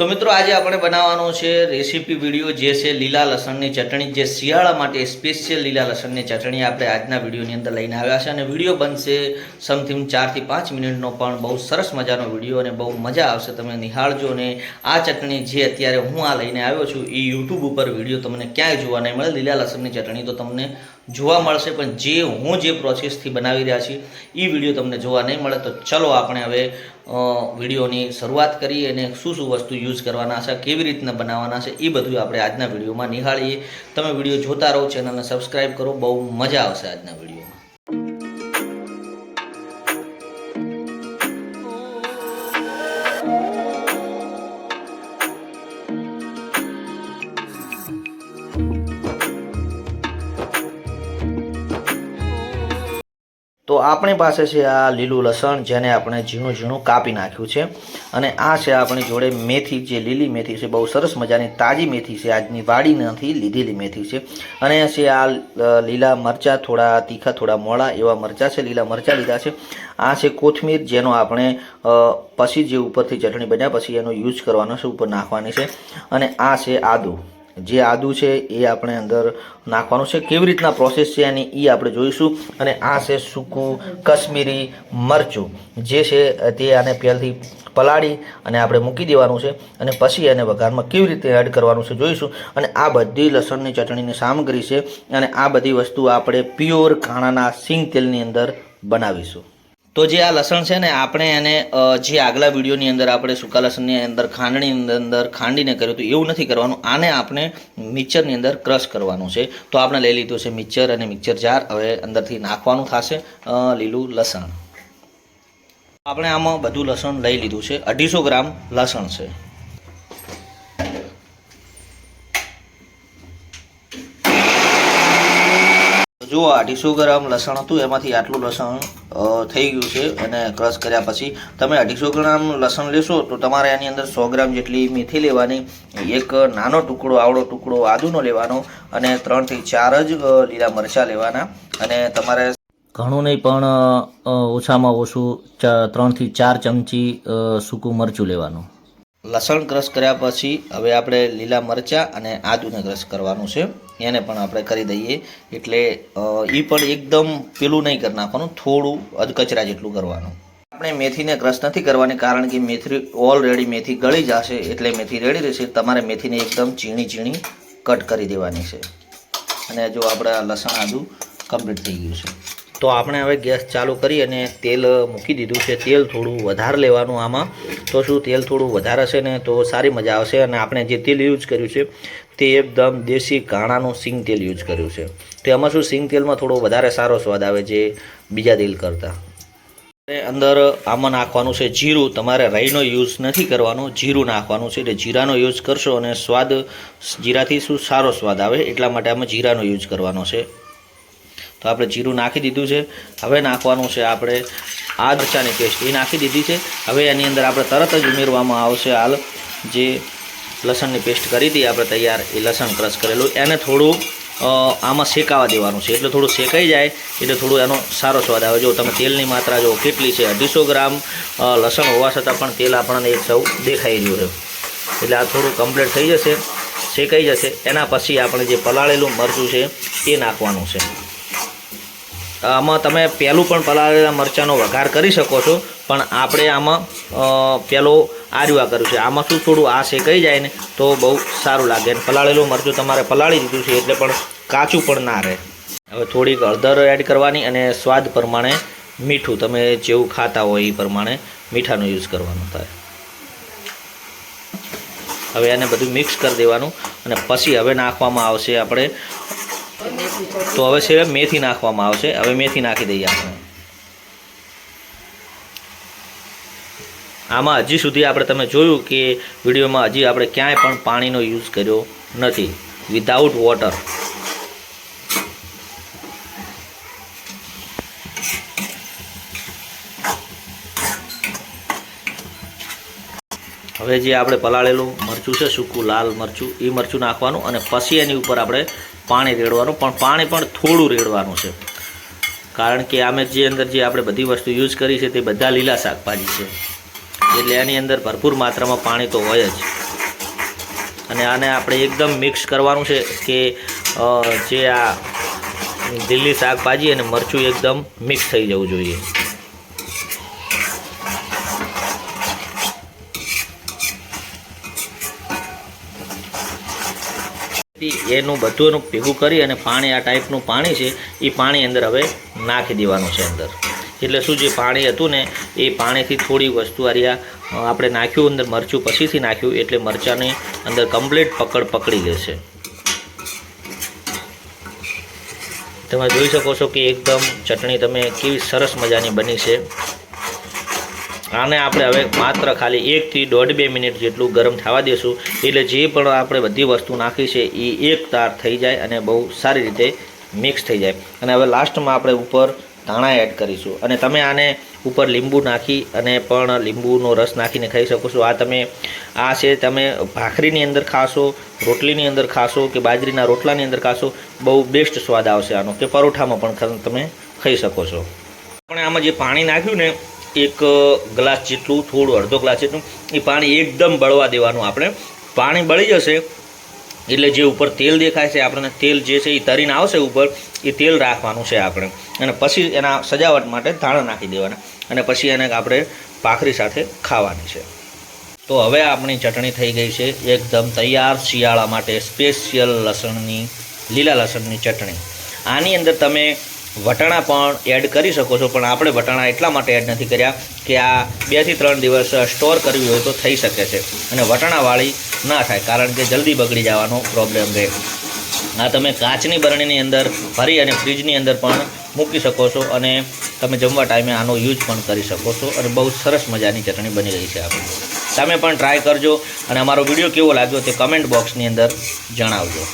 તો મિત્રો આજે આપણે બનાવવાનો છે રેસીપી વીડિયો જે છે લીલા લસણની ચટણી, જે શિયાળા માટે સ્પેશિયલ લીલા લસણની ચટણી આપણે આજના વિડીયોની અંદર લઈને આવ્યા છે. અને વીડિયો બનશે સમથિંગ ચારથી પાંચ મિનિટનો પણ બહુ સરસ મજાનો વીડિયો અને બહુ મજા આવશે. તમે નિહાળજો અને આ ચટણી જે અત્યારે હું આ લઈને આવ્યો છું એ યુટ્યુબ ઉપર વીડિયો તમને ક્યાંય જોવા નહીં મળે. લીલા લસણની ચટણી તો તમને જોવા મળશે, પણ જે હું જે પ્રોસેસથી બનાવી રહ્યા છીએ એ વીડિયો તમને જોવા નહીં મળે. તો ચલો આપણે હવે વિડીયોની શરૂઆત કરીએ અને શું શું વસ્તુ યુઝ કરવાના છે, કેવી રીતના બનાવવાના છે એ બધું આપણે આજના વિડીયોમાં નિહાળીએ. તમે વીડિયો જોતા રહો, ચેનલને સબસ્ક્રાઈબ કરો, બહુ મજા આવશે આજના વિડીયોમાં. તો આપણી પાસે છે આ લીલું લસણ, જેને આપણે ઝીણું ઝીણું કાપી નાખ્યું છે. અને આ છે આપણી જોડે મેથી, જે લીલી મેથી છે, બહુ સરસ મજાની તાજી મેથી છે. આજની વાડી નથી લીધેલી મેથી છે. અને છે આ લીલા મરચાં, થોડા તીખા, થોડા મોળા એવા મરચાં છે. લીલા મરચાં લીધા છે. આ છે કોથમીર, જેનો આપણે પછી જે ઉપરથી ચટણી બન્યા પછી એનો યુઝ કરવાનો છે, ઉપર નાખવાની છે. અને આ છે આદુ. જે આદુ છે એ આપણે અંદર નાખવાનું છે. કેવી રીતના પ્રોસેસ છે એની એ આપણે જોઈશું. અને આ છે સૂકું કશ્મીરી મરચું. જે છે તે આને પહેલથી પલાળી અને આપણે મૂકી દેવાનું છે. અને પછી એને વઘારમાં કેવી રીતે એડ કરવાનું છે જોઈશું. અને આ બધી લસણની ચટણીની સામગ્રી છે. અને આ બધી વસ્તુ આપણે પ્યોર ખાણાના સિંગ તેલની અંદર બનાવીશું. તો જે આ લસણ છે ને, આપણે એને જે આગલા વિડીયોની અંદર આપણે સૂકા લસણની અંદર ખાંડણીની અંદર ખાંડીને કર્યું હતું, એવું નથી કરવાનું. આને આપણે મિક્સરની અંદર ક્રશ કરવાનું છે. તો આપણે લઈ લીધું છે મિક્સર અને મિક્સર જાર. હવે અંદરથી નાખવાનું થશે લીલું લસણ. આપણે આમાં બધું લસણ લઈ લીધું છે. અઢીસો ગ્રામ લસણ છે. જુઓ અઢીસો ગ્રામ લસણ હતું, એમાંથી આટલું લસણ થઈ ગયું છે અને ક્રશ કર્યા પછી તમે અઢીસો ગ્રામ લસણ લેશો તો તમારે એની અંદર સો ગ્રામ જેટલી મેથી લેવાની, એક નાનો ટુકડો, આવડો ટુકડો આદુનો લેવાનો અને ત્રણથી ચાર જ લીલા મરચાં લેવાના અને તમારે ઘણું નહીં પણ ઓછામાં ઓછું ત્રણથી ચાર ચમચી સૂકું મરચું લેવાનું. લસણ ક્રશ કર્યા પછી હવે આપણે લીલા મરચાં અને આદુને ક્રશ કરવાનું છે. એને પણ આપણે કરી દઈએ. એટલે એ પણ એકદમ પેલું નહીં કરી નાખવાનું, થોડું અધકચરા જેટલું કરવાનું. આપણે મેથીને ક્રશ નથી કરવાની કારણ કે મેથી ઓલરેડી મેથી ગળી જશે એટલે મેથી રેડી રહેશે. તમારે મેથીને એકદમ ઝીણી ઝીણી કટ કરી દેવાની છે. અને જો આપણે લસણ આદુ કમ્પ્લીટ થઈ ગયું છે. તો આપણે હવે ગેસ ચાલુ કરી અને તેલ મૂકી દીધું છે. તેલ થોડું વધારે લેવાનું આમાં. તો શું, તેલ થોડું વધારે હશે ને તો સારી મજા આવશે અને આપણે જે તેલ યુઝ કર્યું છે, તે એકદમ દેશી ઘાણાનું સિંગ તેલ યુઝ કર્યું છે. તો એમાં શું, સિંગ તેલમાં થોડો વધારે સારો સ્વાદ આવે છે બીજા તેલ કરતાં. અંદર આમાં નાખવાનું છે જીરું. તમારે રાઈનો યુઝ નથી કરવાનો, જીરું નાખવાનું છે. એટલે જીરાનો યુઝ કરશો અને સ્વાદ, જીરાથી શું, સારો સ્વાદ આવે એટલા માટે આમાં જીરાનો યુઝ કરવાનો છે. તો આપણે જીરું નાખી દીધું છે. હવે નાખવાનું છે આપણે આ મરચાની પેસ્ટ. એ નાખી દીધી છે. હવે એની અંદર આપણે તરત જ ઉમેરવામાં આવશે હાલ જે લસણની પેસ્ટ કરી હતી, આપણે તૈયાર એ લસણ ક્રશ કરેલું. એને થોડું આમાં શેકાવા દેવાનું છે. એટલે થોડું શેકાઈ જાય, એટલે થોડું એનો સારો સ્વાદ આવે. જો તમે તેલની માત્રા જો કેટલી છે, અઢીસો ગ્રામ લસણ હોવા છતાં પણ તેલ આપણને એક સૌ દેખાઈ રહ્યું છે. એટલે આ થોડું કમ્પ્લીટ થઈ જશે, શેકાઈ જશે. એના પછી આપણે જે પલાળેલું મરચું છે, એ નાખવાનું છે. આમાં તમે પહેલું પણ પલાળેલા મરચાંનો વઘાર કરી શકો છો, પણ આપણે આમાં પહેલો આર્યું કર્યું છે. આમાં શું થોડું આ શેકાઈ જાય ને, તો બહુ સારું લાગે. અને પલાળેલું મરચું તમારે પલાળી દીધું છે, એટલે પણ કાચું પણ ના રહે. હવે થોડીક હળદર એડ કરવાની અને સ્વાદ પ્રમાણે મીઠું. તમે જેવું ખાતા હોય એ પ્રમાણે મીઠાનો યુઝ કરવાનો થાય. હવે એને બધું મિક્સ કરી દેવાનું અને પછી હવે નાખવામાં આવશે આપણે તો હવે છે મેથી નાખવામાં આવશે. હવે મેથી નાખી દઈએ આપણે. આમાં હજી સુધી આપણે તમે જોયું કે વિડીયોમાં હજી આપણે ક્યાંય પણ પાણીનો યુઝ કર્યો નથી. વિધાઉટ વોટર હવે જે આપણે પલાળેલું મરચું છે, સૂકું લાલ મરચું, એ મરચું નાખવાનું અને પછી એની ઉપર આપણે પાણી રેડવાનું, પણ પાણી પણ થોડું રેડવાનું છે. કારણ કે આમે જે અંદર જે આપણે બધી વસ્તુ યુઝ કરી છે તે બધા લીલા શાકભાજી છે. એટલે એની અંદર ભરપૂર માત્રામાં પાણી તો હોય જ. અને આને આપણે એકદમ મિક્સ કરવાનું છે કે જે આ લીલી શાકભાજી અને મરચું એકદમ મિક્સ થઈ જવું જોઈએ. એનું બધું એનું ભેગું કરી અને પાણી, આ ટાઈપનું પાણી છે, એ પાણી અંદર હવે નાખી દેવાનું છે અંદર. એટલે શું જે પાણી હતું ને, એ પાણીથી થોડી વસ્તુ આ આપણે નાખ્યું અંદર મરચું, પછીથી નાખ્યું, એટલે મરચાંની અંદર કમ્પ્લીટ પકડ પકડી લેશે તમે જોઈ શકો છો કે એકદમ ચટણી તમે કેવી સરસ મજાની બની છે. આને આપણે હવે માત્ર ખાલી એકથી દોઢ બે મિનિટ જેટલું ગરમ થવા દેશું. એટલે જે પણ આપણે બધી વસ્તુ નાખી છે એ એક તાર થઈ જાય અને બહુ સારી રીતે મિક્સ થઈ જાય. અને હવે લાસ્ટમાં આપણે ઉપર ધાણા એડ કરીશું. અને તમે આને ઉપર લીંબુ નાખી અને પણ લીંબુનો રસ નાખીને ખાઈ શકો છો. આ તમે, આ છે તમે ભાખરીની અંદર ખાશો, રોટલીની અંદર ખાશો કે બાજરીના રોટલાની અંદર ખાશો, બહુ બેસ્ટ સ્વાદ આવશે આનો. કે પરોઠામાં પણ તમે ખાઈ શકો છો. આપણે આમાં જે પાણી નાખ્યું ને એક ગ્લાસ જેટલું, થોડું, અડધો ગ્લાસ જેટલું, એ પાણી એકદમ બળવા દેવાનું આપણે. પાણી બળી જશે, એટલે જે ઉપર તેલ દેખાય છે, આપણને તેલ જે છે એ તરીને આવશે ઉપર, એ તેલ રાખવાનું છે આપણે. અને પછી એના સજાવટ માટે ધાણા નાખી દેવાના. અને પછી એને આપણે ભાખરી સાથે ખાવાની છે. તો હવે આપણી ચટણી થઈ ગઈ છે, એકદમ તૈયાર શિયાળા માટે સ્પેશિયલ લસણની, લીલા લસણની ચટણી. આની અંદર તમે વટાણા પણ એડ કરી શકો છો, પણ આપણે વટાણા એટલા માટે એડ નથી કર્યા કે આ બેથી ત્રણ દિવસ સ્ટોર કરવી હોય તો થઈ શકે છે. અને વટાણાવાળી ના થાય, કારણ કે જલ્દી બગડી જવાનો પ્રોબ્લેમ રહે. આ તમે કાચની બરણીની અંદર, ભરી અને ફ્રીજની અંદર પણ મૂકી શકો છો અને તમે જમવા ટાઈમે આનો યુઝ પણ કરી શકો છો અને બહુ સરસ મજાની ચટણી બની રહી છે આપણી. તમે પણ ટ્રાય કરજો અને અમારો વીડિયો કેવો લાગ્યો તે કમેન્ટ બોક્સની અંદર જણાવજો.